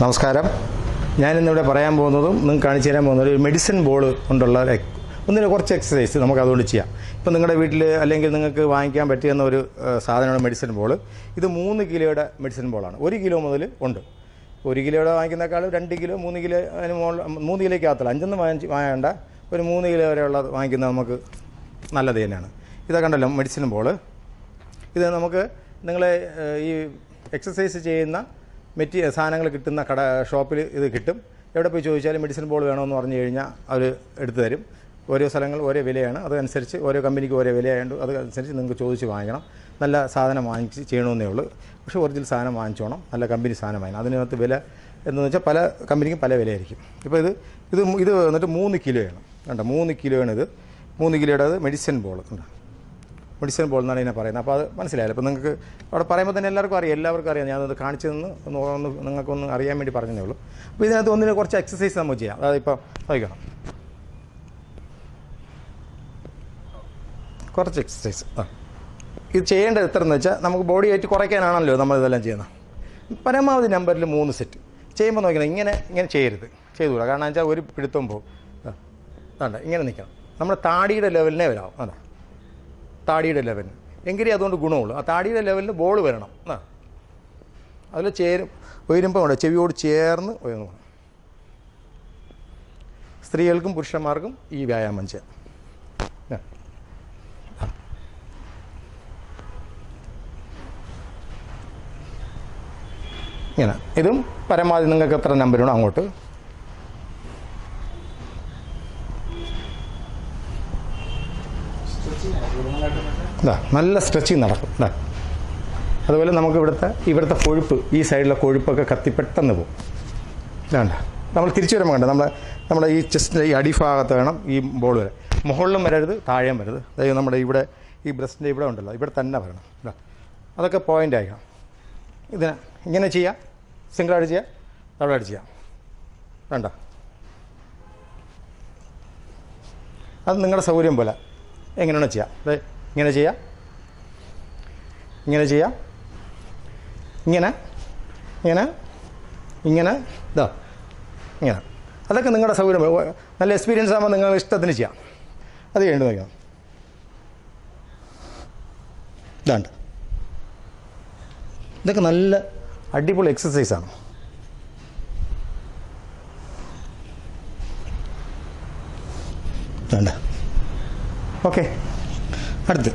നമസ്കാരം. ഞാനിന്നിവിടെ പറയാൻ പോകുന്നതും നിങ്ങൾക്ക് കാണിച്ചു തരാൻ പോകുന്നത് ഒരു മെഡിസിൻ ബോൾ കൊണ്ടുള്ള ഒന്നിന് കുറച്ച് എക്സസൈസ് നമുക്ക് അതുകൊണ്ട് ചെയ്യാം. ഇപ്പം നിങ്ങളുടെ വീട്ടിൽ അല്ലെങ്കിൽ നിങ്ങൾക്ക് വാങ്ങിക്കാൻ പറ്റിയെന്ന ഒരു സാധനമാണ് മെഡിസിൻ ബോൾ ഇത് മൂന്ന് കിലോയുടെ മെഡിസിൻ ബോളാണ് ഒരു കിലോ മുതൽ ഉണ്ട്. ഒരു കിലോയുടെ വാങ്ങിക്കുന്നേക്കാളും രണ്ട് കിലോ മൂന്ന് കിലോ അതിന് മുകളിൽ മൂന്ന് കിലോയ്ക്ക് ആകത്തില്ല അഞ്ചൊന്നും വാങ്ങിച്ച് വാങ്ങേണ്ട. ഒരു മൂന്ന് കിലോ വരെയുള്ള വാങ്ങിക്കുന്നത് നമുക്ക് നല്ലത് തന്നെയാണ്. ഇതൊക്കെ കണ്ടല്ലോ മെഡിസിൻ ബോൾ ഇത് നമുക്ക് നിങ്ങളെ ഈ എക്സസൈസ് ചെയ്യുന്ന മെറ്റി സാധനങ്ങൾ കിട്ടുന്ന കട ഷോപ്പിൽ ഇത് കിട്ടും. എവിടെ പോയി ചോദിച്ചാലും മെഡിസിൻ ബോൾ വേണമെന്ന് പറഞ്ഞു കഴിഞ്ഞാൽ അവർ എടുത്തു തരും. ഓരോ സ്ഥലങ്ങൾ ഓരോ വിലയാണ്. അതനുസരിച്ച് ഓരോ കമ്പനിക്ക് ഓരോ വിലയായതുകൊണ്ട് അതനുസരിച്ച് നിങ്ങൾക്ക് ചോദിച്ച് വാങ്ങിക്കണം. നല്ല സാധനം വാങ്ങിച്ച് ചെയ്യണമെന്നേ ഉള്ളൂ. പക്ഷേ ഒറിജിനൽ സാധനം വാങ്ങിച്ചോണം. നല്ല കമ്പനി സാധനം വാങ്ങണം അതിനകത്ത് വില എന്ന് വെച്ചാൽ പല കമ്പനിക്കും പല വിലയായിരിക്കും. ഇപ്പോൾ ഇത് ഇത് ഇത് വന്നിട്ട് മൂന്ന് കിലോയാണ്. കണ്ടോ? മൂന്ന് കിലോയാണ് ഇത് മൂന്ന് കിലോയുടെ അത് മെഡിസിൻ ബോൾ. കണ്ടോ മെഡിസിൻ ബോൾ എന്നാണ് ഇതിനെ പറയുന്നത്. അപ്പോൾ അത് മനസ്സിലായില്ല. അപ്പോൾ നിങ്ങൾക്ക് അവിടെ പറയുമ്പോൾ തന്നെ എല്ലാവർക്കും അറിയാം. എല്ലാവർക്കും അറിയാം. ഞാനത് കാണിച്ചു നിന്ന് ഒന്ന് ഒന്ന് നിങ്ങൾക്കൊന്ന് അറിയാൻ വേണ്ടി പറഞ്ഞതേ ഉള്ളൂ. അപ്പോൾ ഇതിനകത്ത് ഒന്നിനെ കുറച്ച് എക്സസൈസ് നമുക്ക് ചെയ്യാം. അതായത് ഇപ്പോൾ നോക്കണം കുറച്ച് എക്സസൈസ് ആ. ഇത് ചെയ്യേണ്ടത് എത്ര എന്ന് വെച്ചാൽ നമുക്ക് ബോഡി വെയിറ്റ് കുറയ്ക്കാനാണല്ലോ നമ്മൾ ഇതെല്ലാം ചെയ്യുന്നത്. പരമാവധി നമ്പറിൽ മൂന്ന് സെറ്റ് ചെയ്യുമ്പോൾ നോക്കണം ഇങ്ങനെ ഇങ്ങനെ ചെയ്യരുത്. ചെയ്തുകൂടാ. കാരണം വെച്ചാൽ ഒരു പിടുത്തം പോകും. വേണ്ട ഇങ്ങനെ നിൽക്കണം. നമ്മുടെ താടിയുടെ ലെവലിനെ വരാം. അതാ താടിയുടെ ലെവലിന് എങ്കിലേ അതുകൊണ്ട് ഗുണമുള്ളൂ. ആ താടിയുടെ ലെവലിൽ ബോൾ വരണം. ആ. അതിൽ ചേരും ഉയരുമ്പോൾ ഉണ്ട്. ചെവിയോട് ചേർന്ന് ഉയർന്നു സ്ത്രീകൾക്കും പുരുഷന്മാർക്കും ഈ വ്യായാമം ചെയ്യാം. ഇങ്ങനെ. ഇതും പരമാവധി നിങ്ങൾക്ക് എത്ര നമ്പർ വേണം അങ്ങോട്ട് നല്ല സ്ട്രെച്ചിങ് നടക്കും. ഇതാ അതുപോലെ നമുക്ക് ഇവിടുത്തെ ഇവിടുത്തെ കൊഴുപ്പ് ഈ സൈഡിലെ കൊഴുപ്പൊക്കെ കത്തി പെട്ടെന്ന് പോകും. ഇതാണ്ട. നമ്മൾ തിരിച്ചു വരുമ്പോൾ കണ്ട? നമ്മൾ നമ്മുടെ ഈ ചെസ്റ്റിന്റെ ഈ അടിഭാഗത്ത് വേണം ഈ ബോൾ വരെ. മുകളിലും വരരുത് താഴെയും വരരുത്. അതായത് നമ്മുടെ ഇവിടെ ഈ ബ്രസ്റ്റിന്റെ ഇവിടെ ഉണ്ടല്ലോ ഇവിടെ തന്നെ വരണം. ഇതാ അതൊക്കെ പോയിന്റ് ആയിരിക്കണം. ഇതിന് ഇങ്ങനെ ചെയ്യാം. സിംഗിൾ ആയിട്ട് ചെയ്യാം. ഡബിളായിട്ട് ചെയ്യാം. വേണ്ട അത് നിങ്ങളുടെ സൗകര്യം പോലെ. എങ്ങനെയാണ് ചെയ്യാം? അതെ ഇങ്ങനെ ചെയ്യാം. ഇങ്ങനെ ചെയ്യാം. ഇങ്ങനെ ഇങ്ങനെ ഇങ്ങനെ ഇതാ ഇങ്ങനെ. അതൊക്കെ നിങ്ങളുടെ സൗകര്യം. നല്ല എക്സ്പീരിയൻസ് ആകുമ്പോൾ നിങ്ങൾ ഇഷ്ടത്തിന് ചെയ്യാം. അത് ചെയ്യേണ്ടി നോക്കാം ഇതാണ്ട് ഇതൊക്കെ നല്ല അടിപൊളി എക്സസൈസാണ് വേണ്ട ഓക്കെ. അടുത്ത്.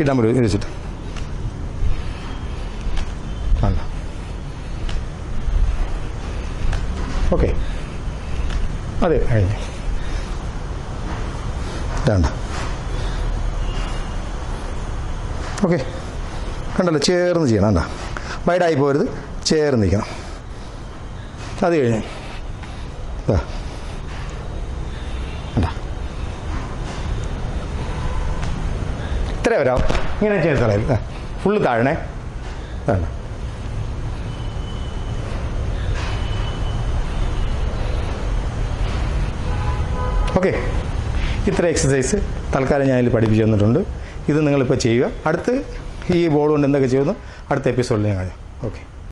ഇടാൻ പറ്റും വേണ്ട ഓക്കെ. അതെ കഴിഞ്ഞു. വേണ്ട ഓക്കെ. കണ്ടല്ലോ ചേർന്ന് ചെയ്യണം വേണ്ട വൈഡായി പോരുത് ചേർന്ന് നിൽക്കണം. അത് കഴിഞ്ഞു. ഇതാ ഇത്ര വരാം ഇങ്ങനെ ചെയ്ത് കളയും ഫുള്ള് താഴണേ. ഓക്കെ. ഇത്ര എക്സസൈസ് തൽക്കാലം ഇതിൽ പഠിപ്പിച്ചു തന്നിട്ടുണ്ട്. ഇത് നിങ്ങളിപ്പോൾ ചെയ്യുക. അടുത്ത് ഈ ബോൾ കൊണ്ട് എന്തൊക്കെ ചെയ്യുന്നു? അടുത്ത എപ്പിസോഡിൽ ഞാൻ ഓക്കെ.